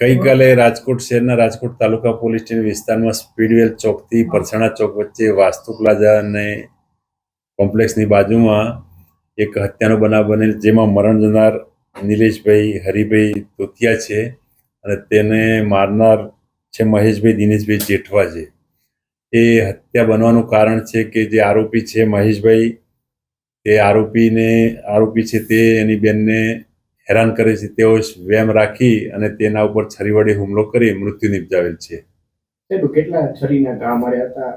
ગઈકાલે રાજકોટ શહેરના રાજકોટ તાલુકા police station વિસ્તારમાં સ્પીડવેલ ચોકથી પરસાણા ચોક વચ્ચે વાસ્તુ પ્લાઝા અને કોમ્પ્લેક્સની બાજુમાં એક હત્યાનો બનાવ બનેલ, જેમાં મરણ જનાર નિલેશભાઈ, હરિભાઈ તોતિયા છે અને તેને મારનાર છે મહેશભાઈ, દિનેશભાઈ જેઠવા છે. એ હત્યા બનવાનું કારણ છે કે જે આરોપી છે મહેશભાઈ, તે આરોપીને, આરોપી છે તે એની બેનને હેરાન કરે છે તેઓ વેમ રાખી અને તેના ઉપર છરી વડે હુમલો કરી મૃત્યુ નિપજાવેલ છે. કેટલા છરીના ઘા માર્યા હતા?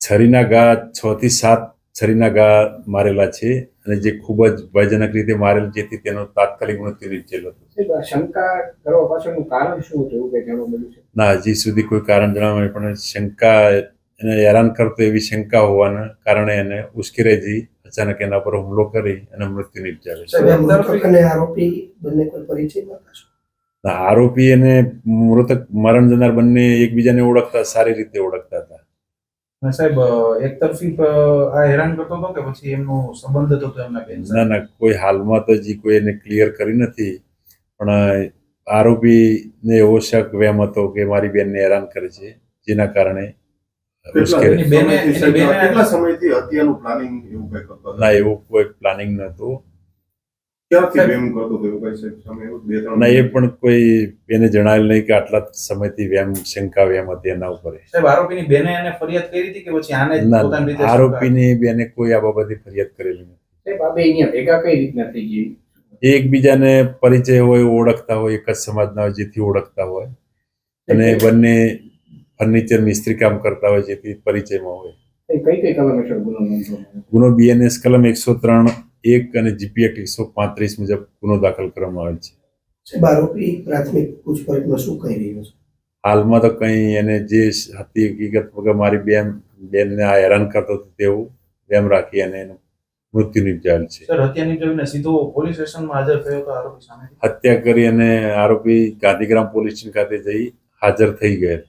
છરીના ઘા છ થી સાત છરીના ઘા મારેલા છે અને જે ખૂબ જ ભયજનક રીતે મારેલ જેથી તેનો તાત્કાલિક મૃત્યુ નીપજેલો હતો. શંકા કરવા પાછળનું કારણ શું હતું કંઈ જાણવા મળ્યું છે? ના હજી સુધી કોઈ કારણ જણાવ્યું પણ શંકા એને હેરાન કરતો એવી શંકા હોવાના કારણે એને ઉશ્કેરાઈથી અચાનક એના પર હુમલો કરી અને મૃત્યુ નિપજાવે છે. આરોપી અને મૃતક મરણ જનાર બંને એકબીજાને ઓળખતા સારી રીતે ઓળખતા હતા. સાહેબ એક તરફી આ હેરાન કરતો હતો કે પછી એમનો સંબંધ હતો તો એમના બેન ના ના કોઈ હાલમાં તો હજી કોઈ એને ક્લિયર કરી નથી. પણ આરોપીને એવો શક વેમ હતો કે મારી બેનને હેરાન કરે છે જેના કારણે કેટલા સમયથી હત્યાનું પ્લાનિંગ એવું કઈ કરતો ના એવું કોઈ પ્લાનિંગ નહોતું. ના એ પણ કોઈ એને જણાવેલ નહીં કે આટલા સમયથી વ્યામ શંકા વ્યામ હતી એના ઉપર. આરોપીની બેને એને ફરિયાદ કરી હતી કે પછી આને ના પોતાની રીતે આરોપીની બેને કોઈ આ બાબતે ફરિયાદ કરેલી નથી. અહીંયા ભેગા કઈ રીતના થઈ ગઈ? એકબીજાને પરિચય હોય ઓળખતા હોય એક જ સમાજના હોય જેથી ઓળખતા હોય. અને બંને ફર્નિચર મિસ્ત્રી કામ કરતા હોય જેથી પરિચયમાં હોય. કઈ કઈ કલમ હેઠળ ગુનો? ગુનો બીએનએસ કલમ એકસો ત્રણ એક અને જીપી એક્ટ એકસો પાંત્રીસ મુજબ ગુનો દાખલ કરવામાં આવેલ છે. આરોપી પ્રાથમિક પૂછપરછમાં શું કહી રહ્યો છે? હાલમાં તો કંઈ એને જે હતી હકીકત વગર મારી બેન બેનને આ હેરાન કરતો હતો તેવું બેમ રાખી અને એનું મૃત્યુ નિપજાયેલ છે. હત્યા નિપજાવીને સીધો પોલીસ સ્ટેશનમાં હાજર થયો હતો આરોપી સામે? હત્યા કરી અને આરોપી ગાંધીગ્રામ પોલીસ સ્ટેશન ખાતે જઈ હાજર થઈ ગયેલ.